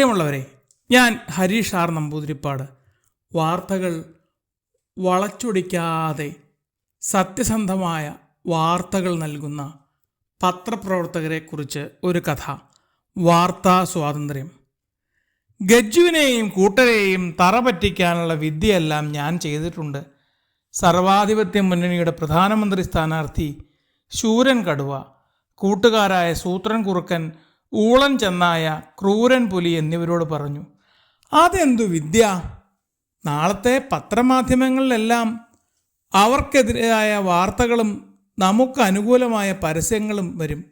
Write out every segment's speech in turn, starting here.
പ്രിയമുള്ളവരെ ഞാൻ ഹരീഷ് ആർ നമ്പൂതിരിപ്പാട്. വാർത്തകൾ വളച്ചൊടിക്കാതെ സത്യസന്ധമായ വാർത്തകൾ നൽകുന്ന പത്രപ്രവർത്തകരെക്കുറിച്ച് ഒരു കഥ. വാർത്താ സ്വാതന്ത്ര്യം. ഗജ്ജുവിനെയും കൂട്ടരെയും തറ പറ്റിക്കാനുള്ള വിദ്യയെല്ലാം ഞാൻ ചെയ്തിട്ടുണ്ട്. സർവാധിപത്യ മുന്നണിയുടെ പ്രധാനമന്ത്രി സ്ഥാനാർത്ഥി ശൂരൻ കടുവ കൂട്ടുകാരായ സൂത്രൻ കുറുക്കൻ ഊളൻ ചെന്നായ ക്രൂരൻ പുലി എന്നിവരോട് പറഞ്ഞു അതെന്തു വിദ്യ? നാളത്തെ പത്രമാധ്യമങ്ങളിലെല്ലാം അവർക്കെതിരായ വാർത്തകളും നമുക്ക് അനുകൂലമായ പരസ്യങ്ങളും വരും.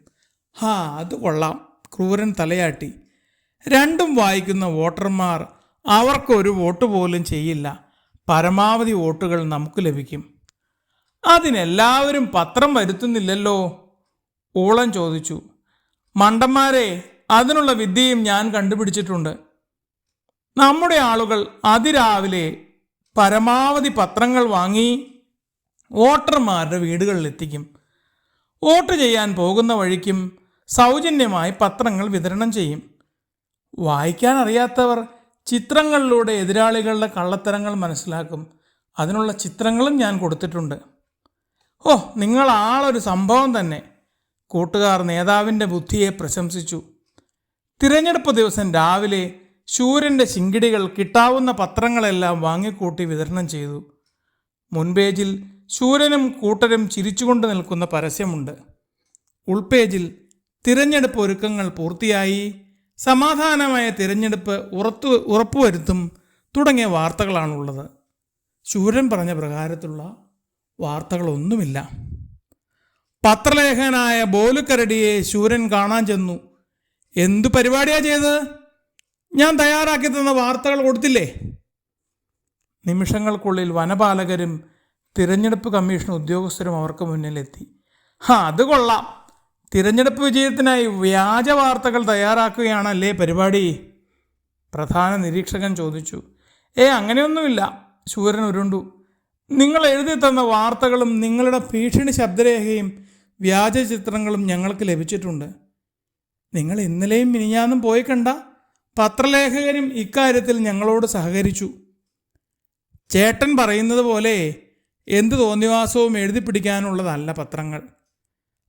ഹാ അത് കൊള്ളാം ക്രൂരൻ തലയാട്ടി. രണ്ടും വായിക്കുന്ന വോട്ടർമാർ അവർക്കൊരു വോട്ട് പോലും ചെയ്യില്ല. പരമാവധി വോട്ടുകൾ നമുക്ക് ലഭിക്കും. അതിനെല്ലാവരും പത്രം വരുത്തുന്നില്ലല്ലോ? ഊളൻ ചോദിച്ചു. മണ്ടന്മാരെ അതിനുള്ള വിദ്യയും ഞാൻ കണ്ടുപിടിച്ചിട്ടുണ്ട്. നമ്മുടെ ആളുകൾ അതിരാവിലെ പരമാവധി പത്രങ്ങൾ വാങ്ങി വോട്ടർമാരുടെ വീടുകളിൽ എത്തിക്കും വോട്ട് ചെയ്യാൻ പോകുന്ന വഴിക്കും സൗജന്യമായി പത്രങ്ങൾ വിതരണം ചെയ്യും. വായിക്കാൻ അറിയാത്തവർ ചിത്രങ്ങളിലൂടെ എതിരാളികളുടെ കള്ളത്തരങ്ങൾ മനസ്സിലാക്കും. അതിനുള്ള ചിത്രങ്ങളും ഞാൻ കൊടുത്തിട്ടുണ്ട്. ഓ നിങ്ങൾ ആളൊരു സംഭവം തന്നെ. കൂട്ടുകാർ നേതാവിന്റെ ബുദ്ധിയെ പ്രശംസിച്ചു. തിരഞ്ഞെടുപ്പ് ദിവസം രാവിലെ ശൂരന്റെ ശിങ്കിടികൾ കിട്ടാവുന്ന പത്രങ്ങളെല്ലാം വാങ്ങിക്കൂട്ടി വിതരണം ചെയ്തു. മുൻപേജിൽ ശൂരനും കൂട്ടരും ചിരിച്ചുകൊണ്ട് നിൽക്കുന്ന പരസ്യമുണ്ട്. ഉൾപേജിൽ തിരഞ്ഞെടുപ്പ് ഒരുക്കങ്ങൾ പൂർത്തിയായി സമാധാനമായ തിരഞ്ഞെടുപ്പ് ഉറത്തു ഉറപ്പുവരുത്തും തുടങ്ങിയ വാർത്തകളാണുള്ളത്. ശൂരൻ പറഞ്ഞ പ്രകാരത്തിലുള്ള വാർത്തകളൊന്നുമില്ല. പത്രലേഖകനായ ബോലുക്കരടിയെ ശൂരൻ കാണാൻ ചെന്നു. എന്തു പരിപാടിയാ ചെയ്തത്? ഞാൻ തയ്യാറാക്കി തന്ന വാർത്തകൾ കൊടുത്തില്ലേ? നിമിഷങ്ങൾക്കുള്ളിൽ വനപാലകരും തിരഞ്ഞെടുപ്പ് കമ്മീഷൻ ഉദ്യോഗസ്ഥരും അവർക്ക് മുന്നിലെത്തി. ഹാ അത് കൊള്ളാം. തിരഞ്ഞെടുപ്പ് വിജയത്തിനായി വ്യാജ വാർത്തകൾ തയ്യാറാക്കുകയാണല്ലേ പരിപാടി? പ്രധാന നിരീക്ഷകൻ ചോദിച്ചു. ഏ അങ്ങനെയൊന്നുമില്ല. ശൂരൻ ഉരുണ്ടു. നിങ്ങൾ എഴുതി തന്ന വാർത്തകളും നിങ്ങളുടെ ഭീഷണി ശബ്ദരേഖയും വ്യാജ ചിത്രങ്ങളും ഞങ്ങൾക്ക് ലഭിച്ചിട്ടുണ്ട്. നിങ്ങൾ ഇന്നലെയും മിനിഞ്ഞാന്നും പോയി കണ്ട പത്രലേഖകരും ഇക്കാര്യത്തിൽ ഞങ്ങളോട് സഹകരിച്ചു. ചേട്ടൻ പറയുന്നത് പോലെ എന്ത് തോന്നിവാസവും എഴുതി പിടിക്കാനുള്ളതല്ല പത്രങ്ങൾ.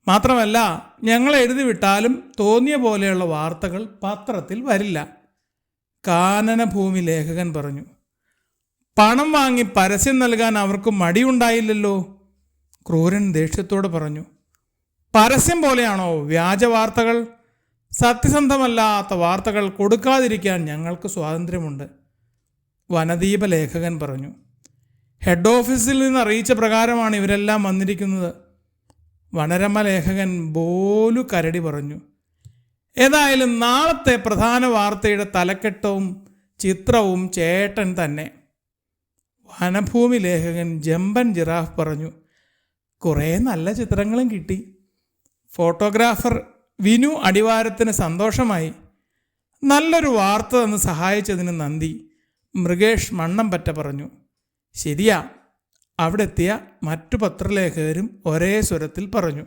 മാത്രമല്ല ഞങ്ങൾ എഴുതി വിട്ടാലും തോന്നിയ പോലെയുള്ള വാർത്തകൾ പത്രത്തിൽ വരില്ല. കാനനഭൂമി ലേഖകൻ പറഞ്ഞു പണം വാങ്ങി പരസ്യം നൽകാൻ അവർക്ക് മടിയുണ്ടായില്ലല്ലോ ക്രൂരൻ ദേഷ്യത്തോട് പറഞ്ഞു. പരസ്യം പോലെയാണോ വ്യാജ വാർത്തകൾ? സത്യസന്ധമല്ലാത്ത വാർത്തകൾ കൊടുക്കാതിരിക്കാൻ ഞങ്ങൾക്ക് സ്വാതന്ത്ര്യമുണ്ട്. വനദീപ ലേഖകൻ പറഞ്ഞു. ഹെഡ് ഓഫീസിൽ നിന്ന് അറിയിച്ച പ്രകാരമാണ് ഇവരെല്ലാം വന്നിരിക്കുന്നത്. വനരമ ലേഖകൻ ബോലു കരടി പറഞ്ഞു. ഏതായാലും നാളത്തെ പ്രധാന വാർത്തയുടെ തലക്കെട്ടവും ചിത്രവും ചേട്ടൻ തന്നെ. വനഭൂമി ലേഖകൻ ജമ്പൻ ജിറാഫ് പറഞ്ഞു. കുറേ നല്ല ചിത്രങ്ങളും കിട്ടി. ഫോട്ടോഗ്രാഫർ വിനു അടിവാരത്തിന് സന്തോഷമായി നല്ലൊരു വാർത്ത തന്ന് സഹായിച്ചതിന് നന്ദി. മൃഗേഷ് മണ്ണമ്പറ്റ പറഞ്ഞു. ശരിയാ. അവിടെ എത്തിയ മറ്റു പത്രലേഖകരും ഒരേ സ്വരത്തിൽ പറഞ്ഞു.